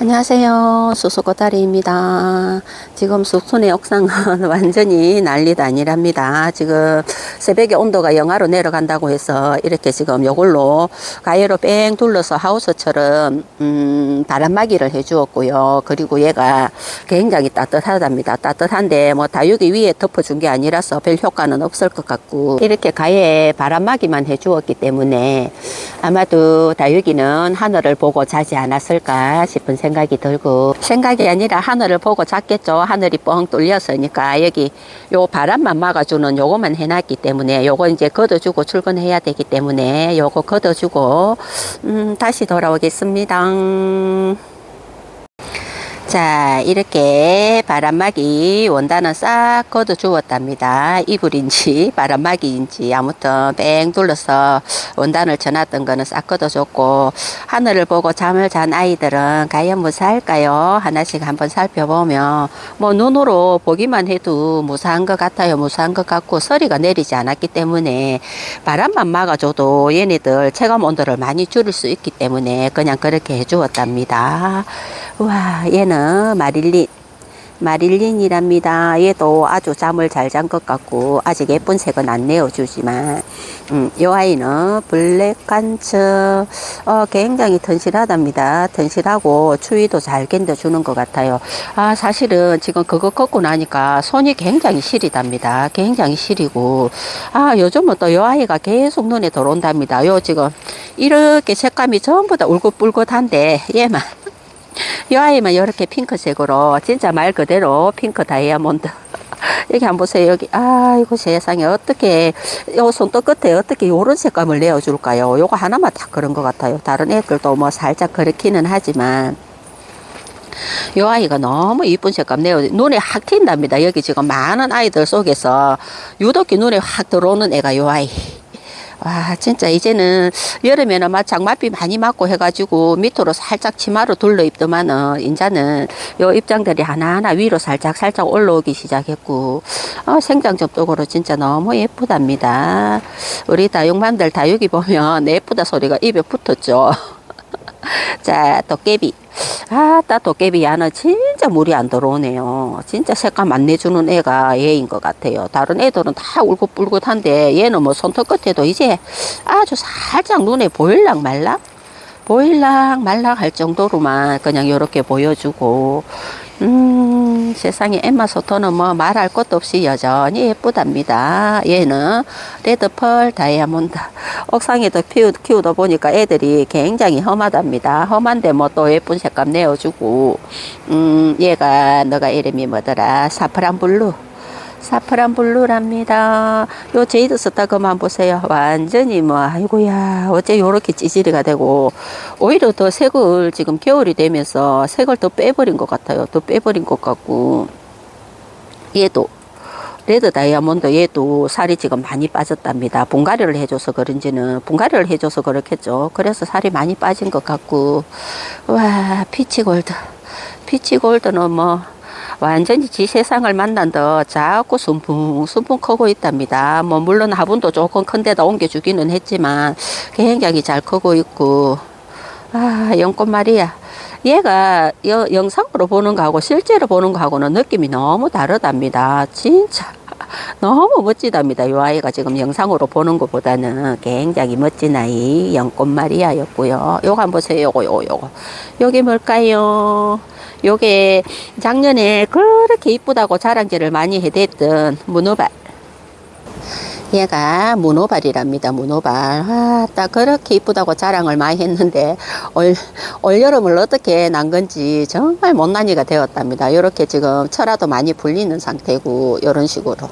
안녕하세요. 수수고다리입니다. 지금 숙소내 옥상은 완전히 난리도 아니랍니다. 지금 새벽에 온도가 영하로 내려간다고 해서 이렇게 지금 요걸로 가위로 뺑 둘러서 하우스처럼 음, 바람막이를 해 주었고요. 그리고 얘가 굉장히 따뜻하답니다. 따뜻한데 뭐 다육이 위에 덮어준 게 아니라서 별 효과는 없을 것 같고 이렇게 가에 바람막이만 해 주었기 때문에 아마도 다육이는 하늘을 보고 자지 않았을까 싶은 생각이 들고 생각이 아니라 하늘을 보고 잤겠죠. 하늘이 뻥 뚫렸으니까 여기 요 바람만 막아주는 요거만 해놨기 때문에 요거 이제 걷어주고 출근해야 되기 때문에 요거 걷어주고 음, 다시 돌아오겠습니다. 자, 이렇게 바람막이 원단은 싹 걷어 주었답니다. 이불인지 바람막이인지 아무튼 뺑 둘러서 원단을 쳐놨던 거는 싹 걷어 줬고 하늘을 보고 잠을 잔 아이들은 과연 무사할까요? 하나씩 한번 살펴보면 뭐 눈으로 보기만 해도 무사한 것 같아요. 무사한 것 같고 서리가 내리지 않았기 때문에 바람만 막아줘도 얘네들 체감 온도를 많이 줄일 수 있기 때문에 그냥 그렇게 해 주었답니다. 와, 얘는 마릴린. 마릴린이랍니다. 얘도 아주 잠을 잘 잔 것 같고, 아직 예쁜 색은 안 내어주지만, 음, 요 아이는 블랙칸츠, 어, 굉장히 튼실하답니다. 튼실하고 추위도 잘 견뎌주는 것 같아요. 아, 사실은 지금 그거 걷고 나니까 손이 굉장히 시리답니다. 굉장히 시리고, 아, 요즘은 또요 아이가 계속 눈에 들어온답니다. 요 지금 이렇게 색감이 전부 다 울긋불긋한데, 얘만. 이 아이만 이렇게 핑크색으로 진짜 말 그대로 핑크 다이아몬드. 여기 한번 보세요. 여기 아이고 세상에. 어떻게 요 손톱 끝에 어떻게 요런 색감을 내어줄까요? 요거 하나만 딱 그런 것 같아요. 다른 애들도 뭐 살짝 그렇기는 하지만. 요 아이가 너무 이쁜 색감 내어 눈에 확 튄답니다. 여기 지금 많은 아이들 속에서 유독히 눈에 확 들어오는 애가 요 아이 와 진짜 이제는 여름에는 막 장맛비 많이 맞고 해가지고 밑으로 살짝 치마로 둘러 입더만은 인자는 요 입장들이 하나하나 위로 살짝 살짝 올라오기 시작했고 어, 생장점 쪽으로 진짜 너무 예쁘답니다. 우리 다육맘들 다육이 보면 예쁘다 소리가 입에 붙었죠 자 도깨비. 아 따 도깨비 야는 진짜 물이 안 들어오네요. 진짜 색감 안 내주는 애가 얘인 것 같아요. 다른 애들은 다 울긋불긋한데 얘는 뭐 손톱 끝에도 이제 아주 살짝 눈에 보일락 말락 보일락 말락 할 정도로만 그냥 이렇게 보여주고. 음 세상에 엠마 소토는 뭐 말할 것도 없이 여전히 예쁘답니다. 얘는 레드펄 다이아몬드. 옥상에도 피우, 키우다 보니까 애들이 굉장히 험하답니다. 험한데 뭐 또 예쁜 색감 내어주고. 음 얘가 너가 이름이 뭐더라? 사프란 블루 사프란 블루랍니다. 요 제이드 스타 그만 보세요. 완전히 뭐 아이고야 어째 요렇게 찌질이가 되고 오히려 더 색을 지금 겨울이 되면서 색을 더 빼버린 것 같아요. 더 빼버린 것 같고 얘도 레드 다이아몬드 얘도 살이 지금 많이 빠졌답니다. 분갈이를 해줘서 그런지는 분갈이를 해줘서 그렇겠죠. 그래서 살이 많이 빠진 것 같고 와 피치 골드 피치 골드는 뭐 완전히 지 세상을 만난 듯 자꾸 순풍순풍 크고 있답니다. 뭐 물론 화분도 조금 큰 데다 옮겨주기는 했지만 굉장히 잘 크고 있고 아 연꽃 말이야. 얘가 여, 영상으로 보는 거하고 실제로 보는 거하고는 느낌이 너무 다르답니다. 진짜 너무 멋지답니다. 이 아이가 지금 영상으로 보는 것보다는 굉장히 멋진 아이 연꽃 마리아였고요. 요거 한번 보세요. 요거 요거 요거 요게 뭘까요? 요게 작년에 그렇게 이쁘다고 자랑질을 많이 해댔던 문어발 얘가 문어발이랍니다. 문어발. 아, 딱 그렇게 이쁘다고 자랑을 많이 했는데 올, 올 여름을 어떻게 난 건지 정말 못난이가 되었답니다. 이렇게 지금 철화도 많이 불리는 상태고 이런 식으로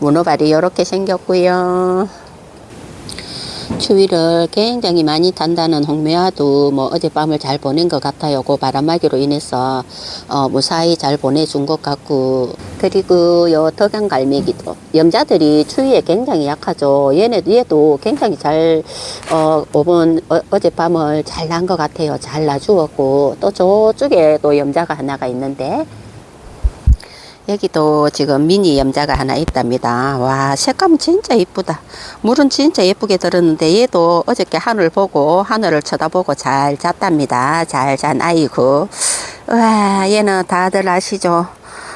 문어발이 이렇게 생겼고요. 추위를 굉장히 많이 탄다는 홍매화도 뭐 어젯밤을 잘 보낸 것 같아요. 그 바람막이로 인해서 어, 무사히 잘 보내준 것 같고 그리고 요 덕양 갈매기도 염자들이 추위에 굉장히 약하죠. 얘네도 얘도 굉장히 잘 어, 오번 어, 어젯밤을 잘 난 것 같아요. 잘 놔주었고 또 저쪽에 또 염자가 하나가 있는데 여기도 지금 미니 염자가 하나 있답니다. 와, 색감 진짜 이쁘다. 물은 진짜 예쁘게 들었는데 얘도 어저께 하늘 보고 하늘을 쳐다보고 잘 잤답니다. 잘 잔 아이고. 와, 얘는 다들 아시죠?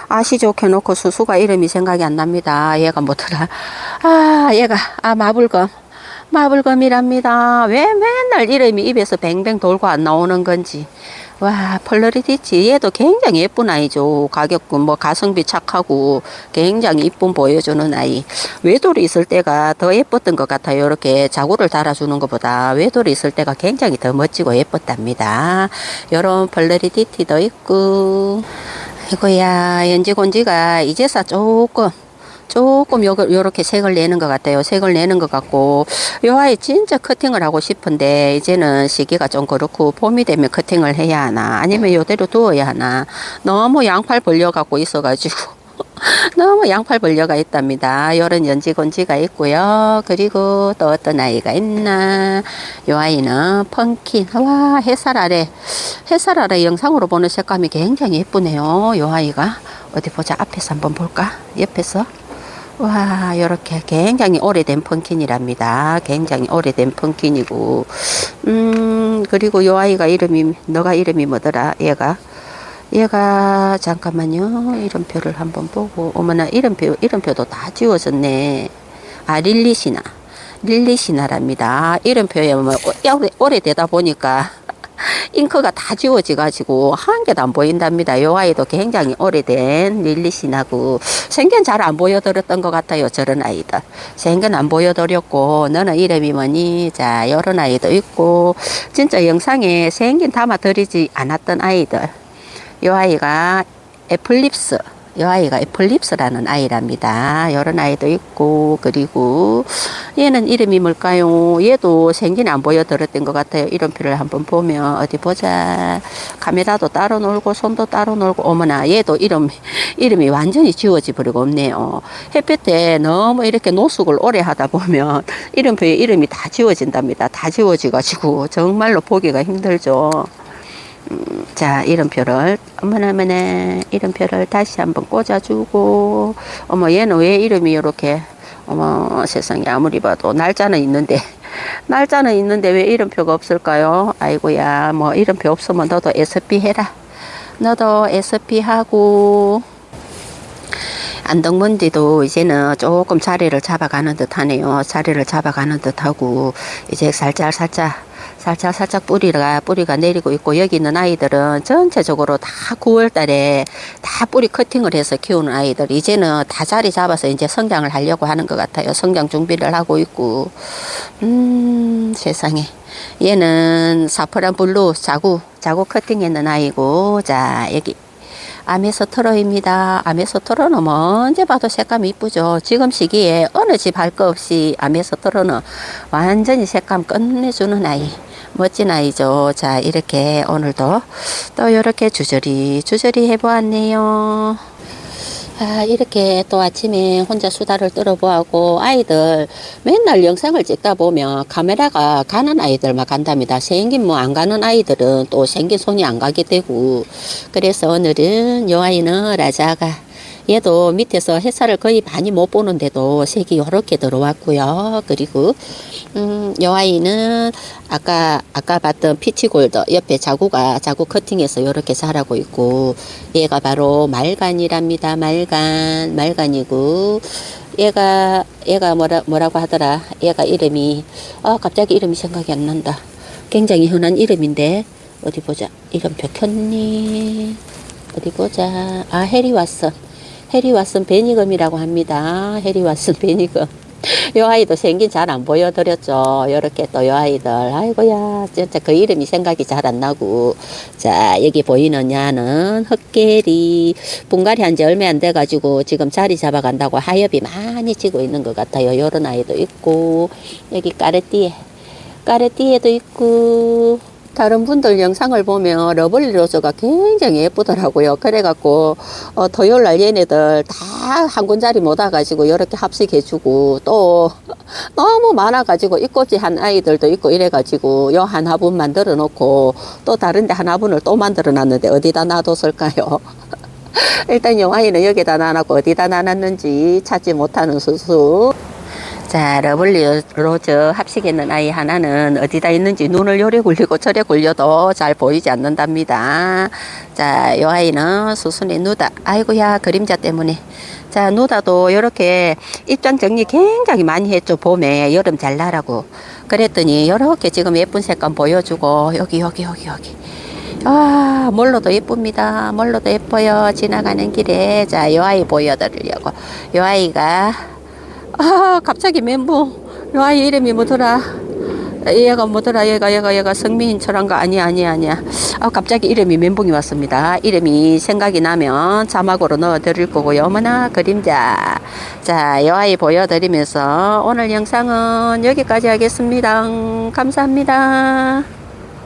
아시죠? 켜놓고 수수가 이름이 생각이 안 납니다. 얘가 뭐더라? 아, 얘가, 아, 마불검. 마불검이랍니다. 왜 맨날 이름이 입에서 뱅뱅 돌고 안 나오는 건지. 와, 펄러리티치. 얘도 굉장히 예쁜 아이죠. 가격도 뭐 가성비 착하고 굉장히 이쁨 보여주는 아이. 외돌이 있을 때가 더 예뻤던 것 같아요. 이렇게 자구를 달아주는 것보다 외돌이 있을 때가 굉장히 더 멋지고 예뻤답니다. 요런 펄러리티티도 있고. 이거야, 연지곤지가 이제서 조금 조금 요, 요렇게 색을 내는 것 같아요. 색을 내는 것 같고, 요 아이 진짜 커팅을 하고 싶은데, 이제는 시기가 좀 그렇고, 봄이 되면 커팅을 해야 하나, 아니면 요대로 두어야 하나, 너무 양팔 벌려갖고 있어가지고, 너무 양팔 벌려가 있답니다. 요런 연지곤지가 있고요. 그리고 또 어떤 아이가 있나. 요 아이는 펑킨. 와, 햇살 아래. 햇살 아래 영상으로 보는 색감이 굉장히 예쁘네요. 요 아이가. 어디 보자. 앞에서 한번 볼까? 옆에서. 와, 요렇게 굉장히 오래된 펑킨이랍니다. 굉장히 오래된 펑킨이고. 음, 그리고 요 아이가 이름이, 너가 이름이 뭐더라? 얘가. 얘가 잠깐만요 이름표를 한번 보고 어머나 이름표 이름표도 다 지워졌네 아 릴리시나 릴리시나랍니다 이름표에 뭐 오래, 오래되다 보니까 잉크가 다 지워져 가지고 한 개도 안 보인답니다. 요 아이도 굉장히 오래된 릴리시나고 생긴 잘 안 보여드렸던 것 같아요 저런 아이들. 생긴 안 보여드렸고 너는 이름이 뭐니? 자 요런 아이도 있고 진짜 영상에 생긴 담아드리지 않았던 아이들. 요 아이가 애플립스 요 아이가 애플립스라는 아이랍니다. 요런 아이도 있고 그리고 얘는 이름이 뭘까요? 얘도 생긴 안 보여드렸던 것 같아요. 이름표를 한번 보면 어디 보자. 카메라도 따로 놀고 손도 따로 놀고 어머나 얘도 이름 이름이 완전히 지워지 버리고 없네요. 햇볕에 너무 이렇게 노숙을 오래 하다 보면 이름표에 이름이 다 지워진답니다. 다 지워지 가지고 정말로 보기가 힘들죠. 음, 자 이름표를 어머나 어머나 이름표를 다시 한번 꽂아주고 어머 얘는 왜 이름이 이렇게 어머 세상에 아무리 봐도 날짜는 있는데 날짜는 있는데 왜 이름표가 없을까요 아이고야 뭐 이름표 없으면 너도 SP 해라 너도 SP 하고 안덕문디도 이제는 조금 자리를 잡아가는 듯 하네요. 자리를 잡아가는 듯 하고, 이제 살짝, 살짝, 살짝, 살짝 뿌리가, 뿌리가 내리고 있고, 여기 있는 아이들은 전체적으로 다 9월 달에 다 뿌리 커팅을 해서 키우는 아이들, 이제는 다 자리 잡아서 이제 성장을 하려고 하는 것 같아요. 성장 준비를 하고 있고, 음, 세상에. 얘는 사프란 블루 자구, 자구 커팅했는 아이고, 자, 여기 아메소토로입니다. 아메소토로는 뭐 언제 봐도 색감이 이쁘죠. 지금 시기에 어느 집 할 거 없이 아메소토로는 완전히 색감 끝내주는 아이. 멋진 아이죠. 자, 이렇게 오늘도 또 이렇게 주저리 주저리 해보았네요. 아, 이렇게 또 아침에 혼자 수다를 떨어보고 아이들 맨날 영상을 찍다 보면 카메라가 가는 아이들만 간답니다. 생긴 뭐 안 가는 아이들은 또 생긴 손이 안 가게 되고 그래서 오늘은 요 아이는 라자가 얘도 밑에서 햇살을 거의 많이 못 보는데도 색이 요렇게 들어왔고요. 그리고 음, 요 아이는 아까 아까 봤던 피치골드 옆에 자구가 자구 커팅해서 요렇게 자라고 있고 얘가 바로 말간이랍니다. 말간 말간이고 얘가 얘가 뭐라 뭐라고 하더라. 얘가 이름이 아 갑자기 이름이 생각이 안 난다. 굉장히 흔한 이름인데 어디 보자. 이름표 켰니? 어디 보자. 아 해리 왓슨. 해리 왓슨 베니검이라고 합니다. 해리 왓슨 베니검. 요 아이도 생긴 잘 안 보여드렸죠. 요렇게 또 요 아이들. 아이고야, 진짜 그 이름이 생각이 잘 안 나고. 자, 여기 보이는 야는 흑개리. 분갈이 한 지 얼마 안 돼가지고 지금 자리 잡아간다고 하엽이 많이 지고 있는 것 같아요. 요런 아이도 있고. 여기 까르띠에. 까르띠에도 있고. 다른 분들 영상을 보면 러블리 로즈가 굉장히 예쁘더라고요. 그래갖고 어, 토요일 날 얘네들 다 한 군자리 못 와가지고 이렇게 합식해주고 또 너무 많아가지고 입꼬지 한 아이들도 있고 이래가지고 요 한 화분 만들어 놓고 또 다른데 한 화분을 또 만들어 놨는데 어디다 놔뒀을까요? 일단 요 아이는 여기다 놔놨고 어디다 놔놨는지 찾지 못하는 수수. 자, 러블리 로즈 합식에 있는 아이 하나는 어디다 있는지 눈을 요래 굴리고 저래 굴려도 잘 보이지 않는답니다. 자, 요 아이는 수순이 누다. 아이고야, 그림자 때문에. 자, 누다도 이렇게 입장 정리 굉장히 많이 했죠. 봄에 여름 잘 나라고. 그랬더니 이렇게 지금 예쁜 색감 보여주고 여기, 여기, 여기, 여기. 아, 몰로도 예쁩니다. 몰로도 예뻐요. 지나가는 길에. 자, 요 아이 보여드리려고. 요 아이가 아, 갑자기 멘붕. 요 아이 이름이 뭐더라? 얘가 뭐더라? 얘가, 얘가, 얘가 성민 철한 거 아니야, 아니야, 아니야. 아, 갑자기 이름이 멘붕이 왔습니다. 이름이 생각이 나면 자막으로 넣어 드릴 거고요. 어머나, 그림자. 자, 요 아이 보여드리면서 오늘 영상은 여기까지 하겠습니다. 감사합니다.